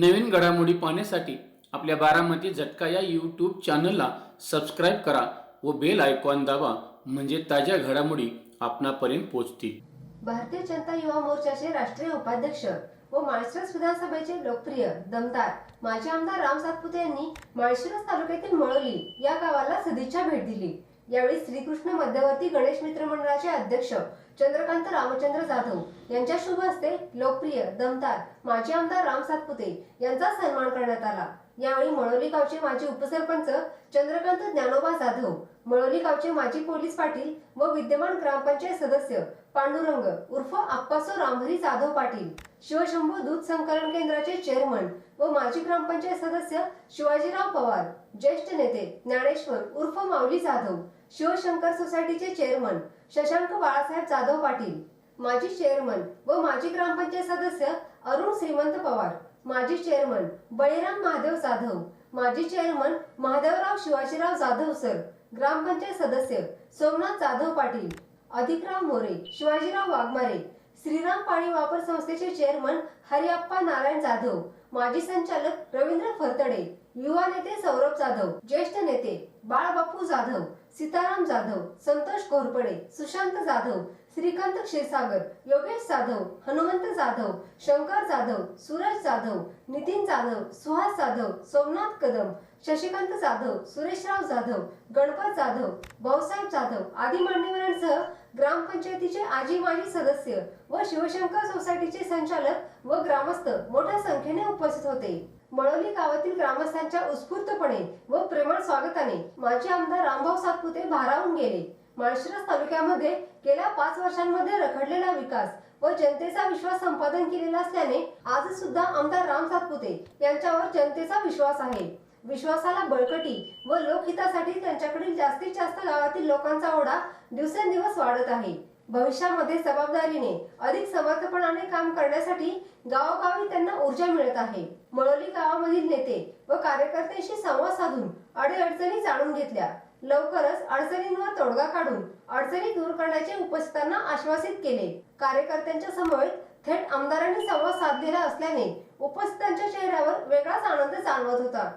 नवीन घडामोडी पाहण्यासाठी आपल्या बारामती झटका या यूट्यूब चॅनलला सबस्क्राईब करा व बेल आयकॉन दाबा म्हणजे ताज्या घडामोडी आपणापर्यंत पोहोचतील. भारतीय जनता युवा मोर्चाचे राष्ट्रीय उपाध्यक्ष व माळशिरस विधानसभेचे लोकप्रिय दमदार माजी आमदार राम सातपुते यांनी माळशिरस तालुक्यातील मळोली या गावाला सदिच्छा भेट दिली. यावेळी श्रीकृष्ण मध्यवर्ती गणेश मित्र मंडळाचे अध्यक्ष चंद्रकांत रामचंद्र जाधव यांच्या शुभ हस्ते लोकप्रिय दमदार माजी आमदार राम सातपुते यांचा सन्मान करण्यात आला. यावेळी मळोली गावचे माजी उपसरपंच चंद्रकांत ज्ञानोबा जाधव मळोली गावचे माजी पोलीस पाटील व विद्यमान ग्रामपंचायत सदस्य पांडुरंग उर्फ आप्पासो रामहरी जाधव पाटील शिवशंभू दूध संकलन केंद्राचे चेअरमन व माजी ग्रामपंचायत सदस्य शिवाजीराव पवार ज्येष्ठ नेते ज्ञानेश्वर उर्फ माऊली जाधव शिवशंकर सोसायटीचे चेअरमन शशांक बाळासाहेब जाधव पाटील माजी चेअरमन व माजी ग्रामपंचायत सदस्य अरुण श्रीमंत पवार माजी चेअरमन बळीराम महादेव जाधव माजी चेअरमन महादेवराव शिवाजीराव जाधव सर ग्रामपंचायत सदस्य सोमनाथ जाधव पाटील अधिकराव मोरे शिवाजीराव वाघमारे श्रीराम पाणी वापर संस्थेचे चेअरमन हरिअप्पा नारायण जाधव माजी संचालक रवींद्र फरतडे युवा नेते सौरभ जाधव ज्येष्ठ नेते बाळबापू जाधव सीताराम जाधव संतोष घोरपडे सुशांत जाधव श्रीकांत क्षीरसागर योगेश जाधव हनुमंत जाधव शंकर जाधव सूरज जाधव नितीन जाधव सुहास जाधव सोमनाथ कदम शशिकांत जाधव सुरेशराव जाधव गणपत जाधव भाऊसाहेब जाधव आदी मान्यवरांसह ग्रामपंचायतीचे आजी माजी सदस्य व शिवशंकर सोसायटीचे संचालक व ग्रामस्थ मोठ्या संख्येने उपस्थित होते. मळोली गावातील ग्रामस्थांच्या उत्स्फूर्तपणे व प्रेमळ स्वागताने माजी आमदार रामभाऊ सातपुते भारावून गेले. माळशिरस तालुक्यामध्ये गेल्या पाच वर्षांमध्ये रखडलेला विकास व जनतेचा विश्वास संपादन केलेला असल्याने आज सुद्धा आमदार राम सातपुते यांच्यावर जनतेचा विश्वास आहे. विश्वासाला बळकटी व लोकहितासाठी त्यांच्याकडील जास्तीत जास्त गावातील लोकांचा ओढा दिवसेंदिवस वाढत आहे. भविष्यामध्ये जबाबदारीने अधिक समर्थपणाने काम करण्यासाठी गावोगावी त्यांना ऊर्जा मिळत आहे. मळोली गावामधील नेते व कार्यकर्त्यांशी संवाद साधून अडीअडचणी जाणून घेतल्या. लवकरच अडचणींवर तोडगा काढून अडचणी दूर करण्याचे उपस्थितांना आश्वासित केले. कार्यकर्त्यांच्या समवेत थेट आमदारांनी संवाद साधलेला असल्याने उपस्थितांच्या चेहऱ्यावर वेगळाच आनंद जाणवत होता.